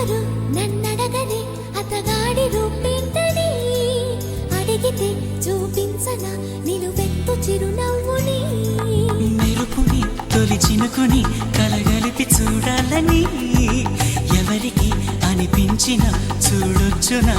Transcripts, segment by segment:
ಯಾರು ನನ್ನಡಗದೆ ಅತಗಾಡಿ ರೂಪಿಂತನಿ అడిగితే చూపించన నిలువెత్తు చిరునవ్వుని మెరుపుని తొలి చినుకుని కలగలిపి చూడాలని ఎవరికి అనిపించిన చూడొచ్చు నా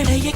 கடையை